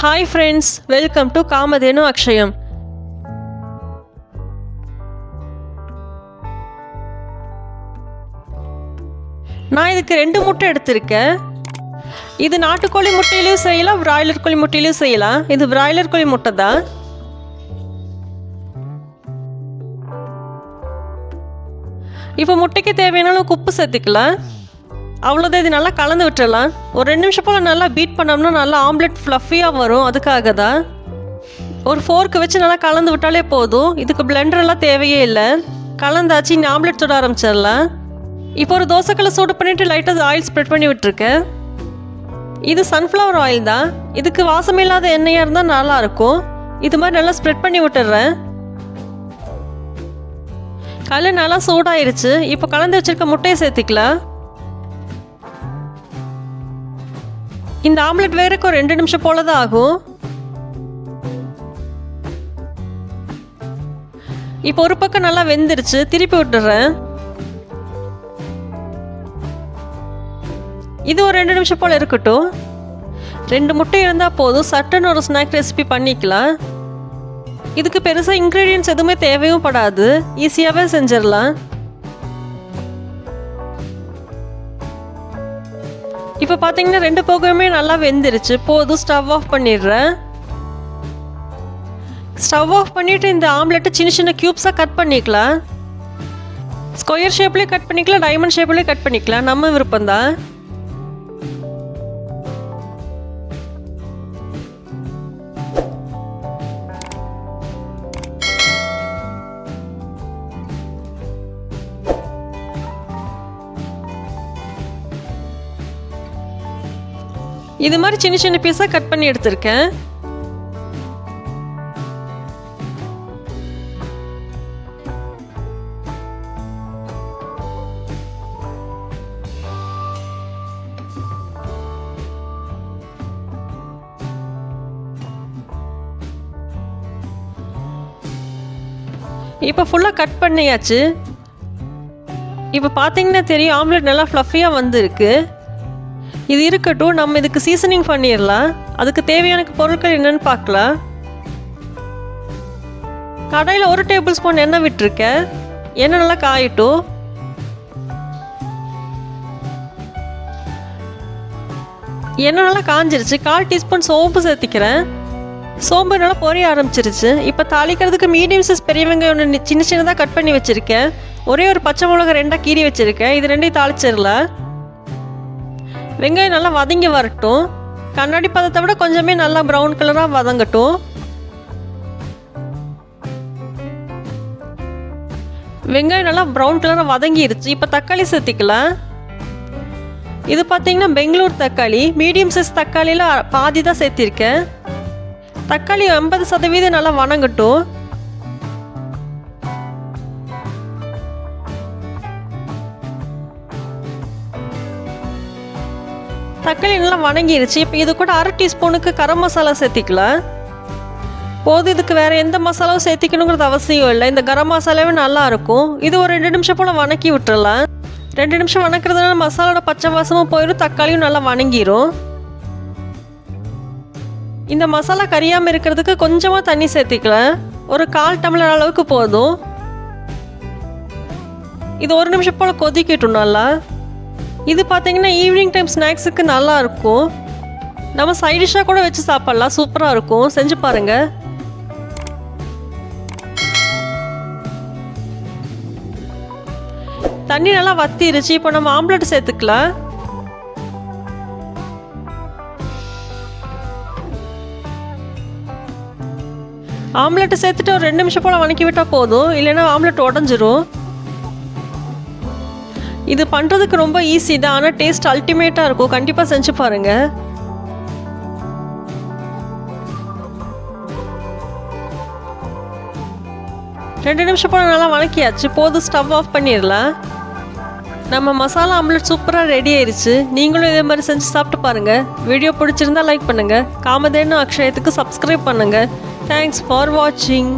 Hi friends welcome to Kamadhenu Akshayam நான் இதுக்கு ரெண்டு முட்டை எடுத்திருக்கேன். இது நாட்டுக்கோழி முட்டையிலையும் செய்யலாம் பிராய்லர் கோழி முட்டையிலையும் செய்யலாம். இது பிராய்லர் கோழி முட்டை தான். இப்போ முட்டைக்கு தேவையான குப்பு சேர்த்துக்கலாம். அவ்வளோதான் இது நல்லா கலந்து விட்டுறலாம். ஒரு ரெண்டு நிமிஷம் போல் நல்லா பீட் பண்ணோம்னா நல்லா ஆம்லெட் ஃப்ளஃபியாக வரும். அதுக்காக தான் ஒரு ஃபோர்க்கு வச்சு நல்லா கலந்து விட்டாலே போதும். இதுக்கு blender எல்லாம் தேவையே இல்லை. கலந்தாச்சு இனி ஆம்லெட் சுட ஆரம்பிச்சிடலாம். இப்போ ஒரு தோசைக்கல்லை சூடு பண்ணிவிட்டு லைட்டாக ஆயில் ஸ்ப்ரெட் பண்ணி விட்டுருக்கேன். இது சன்ஃப்ளவர் ஆயில் தான். இதுக்கு வாசமில்லாத எண்ணெயாக இருந்தால் நல்லாயிருக்கும் இது மாதிரி நல்லா ஸ்ப்ரெட் பண்ணி விட்டுடுறேன் கல் நல்லா சூடாயிருச்சு. இப்போ கலந்து வச்சிருக்க முட்டையை சேர்த்துக்கலாம். இந்த ஆம்லெட் வேறக்கு ஒரு ரெண்டு நிமிஷம் போல தான் ஆகும். இப்போ ஒரு பக்கம் நல்லா வெந்துருச்சு திருப்பி விட்டுறேன் இது ஒரு ரெண்டு நிமிஷம் போல் இருக்கட்டும். ரெண்டு முட்டை இருந்தால் போதும் சட்டுன்னு ஒரு ஸ்நாக் ரெசிபி பண்ணிக்கலாம். இதுக்கு பெருசாக இன்க்ரீடியன்ஸ் எதுவுமே தேவையும் படாது ஈஸியாகவே செஞ்சிடலாம். இப்போ பார்த்தீங்கன்னா ரெண்டு போகமே நல்லா வெந்துருச்சு. போதும் ஸ்டவ் ஆஃப் பண்ணிடுறேன். ஸ்டவ் ஆஃப் பண்ணிவிட்டு இந்த ஆம்லெட்டை சின்ன சின்ன க்யூப்ஸாக கட் பண்ணிக்கலாம். ஸ்கொயர் ஷேப்லேயே கட் பண்ணிக்கலாம் டைமண்ட் ஷேப்லேயே கட் பண்ணிக்கலாம். நம்ம விருப்பம் தான் இது மாதிரி சின்ன சின்ன பீஸாக கட் பண்ணி எடுத்திருக்கேன். இப்போ ஃபுல்லாக கட் பண்ணியாச்சு. இப்போ பார்த்தீங்கன்னா தெரியும் ஆம்லெட் நல்லா ஃப்ளஃபியாக வந்திருக்கு. இது இருக்கட்டும் நம்ம இதுக்கு சீசனிங் பண்ணிடலாம். அதுக்கு தேவையான பொருட்கள் என்னன்னு பார்க்கலாம். கடையில் ஒரு டேபிள் ஸ்பூன் எண்ணெய் விட்டுருக்கேன். எண்ணெய் நல்லா காயட்டும். எண்ணெய் நல்லா காஞ்சிருச்சு. கால் டீஸ்பூன் சோம்பு சேர்த்திக்கிறேன். சோம்பு நல்லா பொரிய ஆரம்பிச்சிருச்சு. இப்போ தாளிக்கிறதுக்கு மீடியம் சைஸ் பெரிய வெங்காயம் ஒன்று சின்ன சின்னதாக கட் பண்ணி வச்சுருக்கேன். ஒரே ஒரு பச்சை மிளகா ரெண்டாக கீறி வச்சுருக்கேன். இது ரெண்டையும் தாளிச்சிடலாம். வெங்காயம் நல்லா வதங்கி வரட்டும். கண்ணாடி பதத்தை விட கொஞ்சமே நல்லா ப்ரௌன் கலராக வதங்கட்டும். வெங்காயம் நல்லா ப்ரௌன் கலராக வதங்கிருச்சு. இப்போ தக்காளி சேர்த்திக்கலாம். இது பார்த்தீங்கன்னா பெங்களூர் தக்காளி. மீடியம் சைஸ் தக்காளியில் பாதி தான் சேர்த்திருக்கேன். தக்காளி ஐம்பது சதவீதம் நல்லா வணங்கட்டும். தக்காளி நல்லா வணங்கிருச்சு. இப்போ இது கூட அரை டீஸ்பூனுக்கு கரம் மசாலா சேர்த்திக்கலாம். போது இதுக்கு வேறு எந்த மசாலாவும் சேர்த்திக்கணுங்கிறது அவசியம் இல்லை. இந்த கரம் மசாலாவே நல்லாயிருக்கும் இது ஒரு ரெண்டு நிமிஷம் போல் வணக்கி விட்டுறலாம். ரெண்டு நிமிஷம் வணக்கிறதுனால மசாலோட பச்சை வாசமும் போயிடும் தக்காளியும் நல்லா வணங்கிரும். இந்த மசாலா கரியாமல் இருக்கிறதுக்கு கொஞ்சமாக தண்ணி சேர்த்திக்கலாம். ஒரு கால் டம்ளர் அளவுக்கு போதும். இது ஒரு நிமிஷம் போல் கொதிக்கட்டும் நல்லா. இது பார்த்தீங்கன்னா ஈவினிங் டைம் ஸ்நாக்ஸுக்கு நல்லா இருக்கும். நம்ம சைடிஷாக கூட வச்சு சாப்பிட்லாம். சூப்பராக இருக்கும். செஞ்சு பாருங்கள் தண்ணி நல்லா வத்திருச்சு. இப்போ நம்ம ஆம்லெட் சேர்த்துக்கலாம். ஆம்லெட்டை சேர்த்துட்டு ஒரு ரெண்டு நிமிஷம் போல் வணக்கி விட்டால் போதும். இல்லைன்னா ஆம்லெட் உடஞ்சிரும். இது பண்ணுறதுக்கு ரொம்ப ஈஸி தான். ஆனால் டேஸ்ட் அல்டிமேட்டாக இருக்கும். கண்டிப்பாக செஞ்சு பாருங்கள் ரெண்டு நிமிஷம் போல நல்லா வணக்கியாச்சு. போதும் ஸ்டவ் ஆஃப் பண்ணிடலாம். நம்ம மசாலா ஆம்லெட் சூப்பராக ரெடி ஆயிருச்சு. நீங்களும் இதே மாதிரி செஞ்சு சாப்பிட்டு பாருங்கள் வீடியோ பிடிச்சிருந்தா லைக் பண்ணுங்கள் காமதேனு அக்ஷயத்துக்கு சப்ஸ்கிரைப் பண்ணுங்கள் தேங்க்ஸ் ஃபார் வாட்சிங்